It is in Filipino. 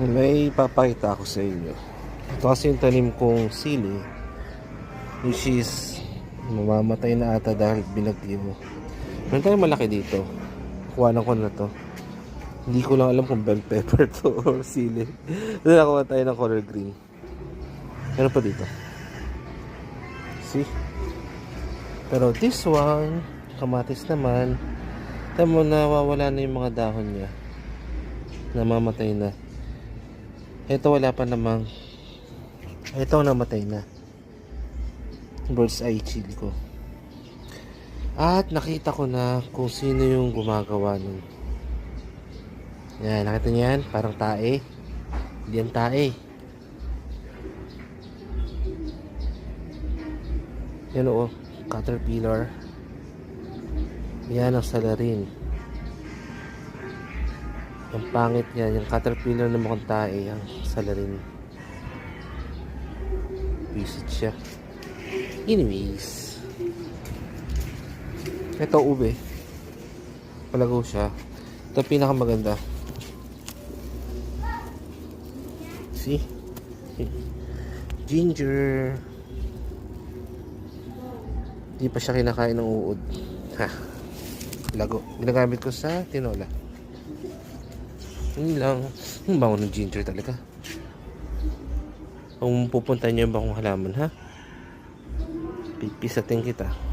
May papakita ako sa inyo. Ito kasi yung tanim kong sili. Which is mamamatay na ata dahil binagyo. Meron tayong malaki dito. Kuhanan ko na to. Hindi ko lang alam kung bell pepper to or sili. Doon nakuha tayo ng color green. Meron pa dito. See? Pero this one, kamatis naman, tamo nawawala na yung mga dahon niya. Namamatay na. Ito wala pa namang ito namatay na. Bird's eye chili ko. At nakita ko na kung sino yung gumagawa nun. Yan, nakita niyo yan? Parang tae. Hindi yan tae. Yan oo, caterpillar. Yan ang salarin. Ang pangit niya, yung caterpillar na mukhang tae, ang salarin. Visit siya. Anyways. Ito ube. Palago siya. Ito pinakamaganda. See? Ginger. Di pa siya kinakain ng uod. Ha. Lago. Ginagamit ko sa tinola. Yun lang. Ang bango ng ginger talaga. Kung pupunta niyo ba akong halaman, ha? Pipisatin kita.